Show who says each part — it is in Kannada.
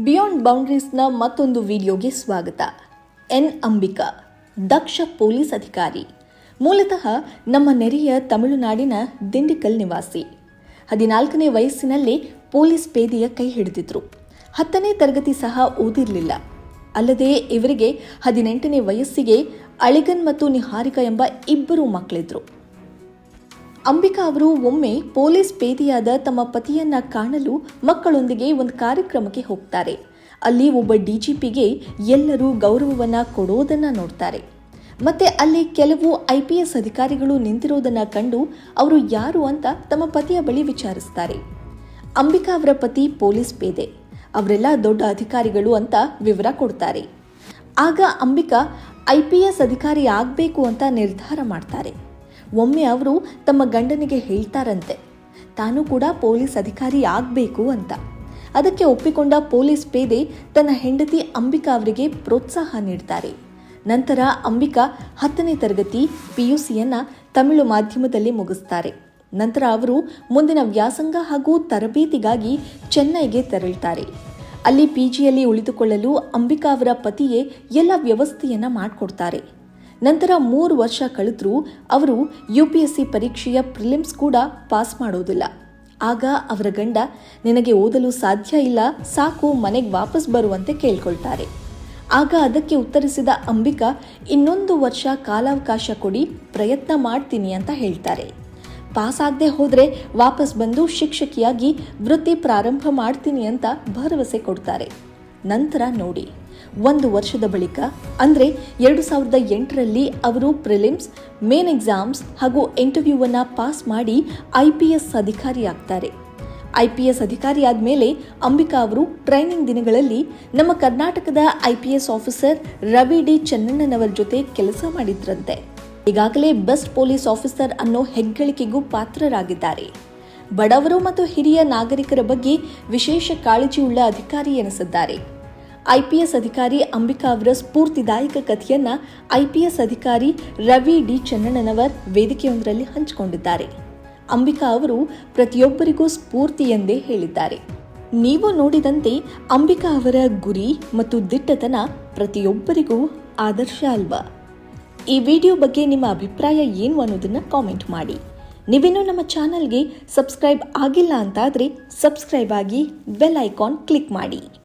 Speaker 1: ಬಿಯಾಂಡ್ ಬೌಂಡ್ರೀಸ್ನ ಮತ್ತೊಂದು ವಿಡಿಯೋಗೆ ಸ್ವಾಗತ. ಎನ್. ಅಂಬಿಕಾ, ದಕ್ಷ ಪೊಲೀಸ್ ಅಧಿಕಾರಿ. ಮೂಲತಃ ನಮ್ಮ ನೆರೆಯ ತಮಿಳುನಾಡಿನ ದಿಂಡಿಕಲ್ ನಿವಾಸಿ. ಹದಿನಾಲ್ಕನೇ ವಯಸ್ಸಿನಲ್ಲಿ ಪೊಲೀಸ್ ಪೇದೆಯ ಕೈ ಹಿಡಿದಿದ್ರು. ಹತ್ತನೇ ತರಗತಿ ಸಹ ಓದಿರಲಿಲ್ಲ. ಅಲ್ಲದೆ ಇವರಿಗೆ ಹದಿನೆಂಟನೇ ವಯಸ್ಸಿಗೆ ಅಳಿಗನ್ ಮತ್ತು ನಿಹಾರಿಕಾ ಎಂಬ ಇಬ್ಬರು ಮಕ್ಕಳಿದ್ರು. ಅಂಬಿಕಾ ಅವರು ಒಮ್ಮೆ ಪೊಲೀಸ್ ಪೇದೆಯಾದ ತಮ್ಮ ಪತಿಯನ್ನ ಕಾಣಲು ಮಕ್ಕಳೊಂದಿಗೆ ಒಂದು ಕಾರ್ಯಕ್ರಮಕ್ಕೆ ಹೋಗ್ತಾರೆ. ಅಲ್ಲಿ ಒಬ್ಬ ಡಿಜಿಪಿಗೆ ಎಲ್ಲರೂ ಗೌರವವನ್ನ ಕೊಡೋದನ್ನ ನೋಡ್ತಾರೆ. ಮತ್ತೆ ಅಲ್ಲಿ ಕೆಲವು ಐ ಪಿ ಎಸ್ ಅಧಿಕಾರಿಗಳು ನಿಂತಿರೋದನ್ನ ಕಂಡು ಅವರು ಯಾರು ಅಂತ ತಮ್ಮ ಪತಿಯ ಬಳಿ ವಿಚಾರಿಸ್ತಾರೆ. ಅಂಬಿಕಾ ಅವರ ಪತಿ ಪೊಲೀಸ್ ಪೇದೆ ಅವರೆಲ್ಲ ದೊಡ್ಡ ಅಧಿಕಾರಿಗಳು ಅಂತ ವಿವರ ಕೊಡ್ತಾರೆ. ಆಗ ಅಂಬಿಕಾ ಐ ಪಿ ಎಸ್ ಅಧಿಕಾರಿ ಆಗಬೇಕು ಅಂತ ನಿರ್ಧಾರ ಮಾಡ್ತಾರೆ. ಒಮ್ಮೆ ಅವರು ತಮ್ಮ ಗಂಡನಿಗೆ ಹೇಳ್ತಾರಂತೆ, ತಾನು ಕೂಡ ಪೊಲೀಸ್ ಅಧಿಕಾರಿ ಆಗಬೇಕು ಅಂತ. ಅದಕ್ಕೆ ಒಪ್ಪಿಕೊಂಡ ಪೊಲೀಸ್ ಪೇದೆ ತನ್ನ ಹೆಂಡತಿ ಅಂಬಿಕಾ ಅವರಿಗೆ ಪ್ರೋತ್ಸಾಹ ನೀಡ್ತಾರೆ. ನಂತರ ಅಂಬಿಕಾ ಹತ್ತನೇ ತರಗತಿ ಪಿಯುಸಿಯನ್ನ ತಮಿಳು ಮಾಧ್ಯಮದಲ್ಲಿ ಮುಗಿಸ್ತಾರೆ. ನಂತರ ಅವರು ಮುಂದಿನ ವ್ಯಾಸಂಗ ಹಾಗೂ ತರಬೇತಿಗಾಗಿ ಚೆನ್ನೈಗೆ ತೆರಳುತ್ತಾರೆ ಅಲ್ಲಿ ಪಿಜಿಯಲ್ಲಿ ಉಳಿದುಕೊಳ್ಳಲು ಅಂಬಿಕಾ ಅವರ ಪತಿಯೇ ಎಲ್ಲ ವ್ಯವಸ್ಥೆಯನ್ನು ಮಾಡಿಕೊಡ್ತಾರೆ. ನಂತರ ಮೂರು ವರ್ಷ ಕಳೆದರೂ ಅವರು ಯು ಪಿ ಎಸ್ ಸಿ ಪರೀಕ್ಷೆಯ ಪ್ರಿಲಿಮ್ಸ್ ಕೂಡ ಪಾಸ್ ಮಾಡೋದಿಲ್ಲ. ಆಗ ಅವರ ಗಂಡ, ನಿನಗೆ ಓದಲು ಸಾಧ್ಯ ಇಲ್ಲ, ಸಾಕು, ಮನೆಗೆ ವಾಪಸ್ ಬರುವಂತೆ ಕೇಳ್ಕೊಳ್ತಾರೆ. ಆಗ ಅದಕ್ಕೆ ಉತ್ತರಿಸಿದ ಅಂಬಿಕಾ, ಇನ್ನೊಂದು ವರ್ಷ ಕಾಲಾವಕಾಶ ಕೊಡಿ, ಪ್ರಯತ್ನ ಮಾಡ್ತೀನಿ ಅಂತ ಹೇಳ್ತಾರೆ. ಪಾಸ್ ಆಗದೆ ಹೋದರೆ ವಾಪಸ್ ಬಂದು ಶಿಕ್ಷಕಿಯಾಗಿ ವೃತ್ತಿ ಪ್ರಾರಂಭ ಮಾಡ್ತೀನಿ ಅಂತ ಭರವಸೆ ಕೊಡ್ತಾರೆ. ನಂತರ ನೋಡಿ. ಒಂದು ವರ್ಷದ ಬಳಿಕ, ಅಂದರೆ ಎರಡು ಸಾವಿರದ ಎಂಟರಲ್ಲಿ ಅವರು ಪ್ರಿಲಿಮ್ಸ್, ಮೇನ್ ಎಕ್ಸಾಮ್ಸ್ ಹಾಗೂ ಇಂಟರ್ವ್ಯೂವನ್ನು ಪಾಸ್ ಮಾಡಿ ಐ ಪಿ ಎಸ್ ಅಧಿಕಾರಿಯಾಗ್ತಾರೆ. ಐ ಪಿ ಎಸ್ ಅಧಿಕಾರಿ ಆದಮೇಲೆ ಅಂಬಿಕಾ ಅವರು ಟ್ರೈನಿಂಗ್ ದಿನಗಳಲ್ಲಿ ನಮ್ಮ ಕರ್ನಾಟಕದ I P S officer Ravi D Channannavar ಜೊತೆ ಕೆಲಸ ಮಾಡಿದ್ರಂತೆ. ಈಗಾಗಲೇ ಬೆಸ್ಟ್ ಪೊಲೀಸ್ ಆಫೀಸರ್ ಅನ್ನೋ ಹೆಗ್ಗಳಿಕೆಗೂ ಪಾತ್ರರಾಗಿದ್ದಾರೆ. ಬಡವರು ಮತ್ತು ಹಿರಿಯ ನಾಗರಿಕರ ಬಗ್ಗೆ ವಿಶೇಷ ಕಾಳಜಿಯುಳ್ಳ ಅಧಿಕಾರಿ ಎನಿಸಿದ್ದಾರೆ. ಐಪಿಎಸ್ ಅಧಿಕಾರಿ ಅಂಬಿಕಾ ಅವರ ಸ್ಫೂರ್ತಿದಾಯಕ ಕಥೆಯನ್ನ ಐಪಿಎಸ್ ಅಧಿಕಾರಿ ರವಿ ಡಿ ಚನ್ನಣ್ಣನವರ್ ವೇದಿಕೆಯೊಂದರಲ್ಲಿ ಹಂಚಿಕೊಂಡಿದ್ದಾರೆ. ಅಂಬಿಕಾ ಅವರು ಪ್ರತಿಯೊಬ್ಬರಿಗೂ ಸ್ಫೂರ್ತಿ ಎಂದೇ ಹೇಳಿದ್ದಾರೆ. ನೀವು ನೋಡಿದಂತೆ ಅಂಬಿಕಾ ಅವರ ಗುರಿ ಮತ್ತು ದಿಟ್ಟತನ ಪ್ರತಿಯೊಬ್ಬರಿಗೂ ಆದರ್ಶ ಅಲ್ವಾ? ಈ ವಿಡಿಯೋ ಬಗ್ಗೆ ನಿಮ್ಮ ಅಭಿಪ್ರಾಯ ಏನು ಅನ್ನೋದನ್ನು ಕಾಮೆಂಟ್ ಮಾಡಿ. ನೀವಿನ್ನೂ ನಮ್ಮ ಚಾನಲ್ಗೆ ಸಬ್ಸ್ಕ್ರೈಬ್ ಆಗಿಲ್ಲ ಅಂತಾದರೆ ಸಬ್ಸ್ಕ್ರೈಬ್ ಆಗಿ ಬೆಲ್ ಐಕಾನ್ ಕ್ಲಿಕ್ ಮಾಡಿ.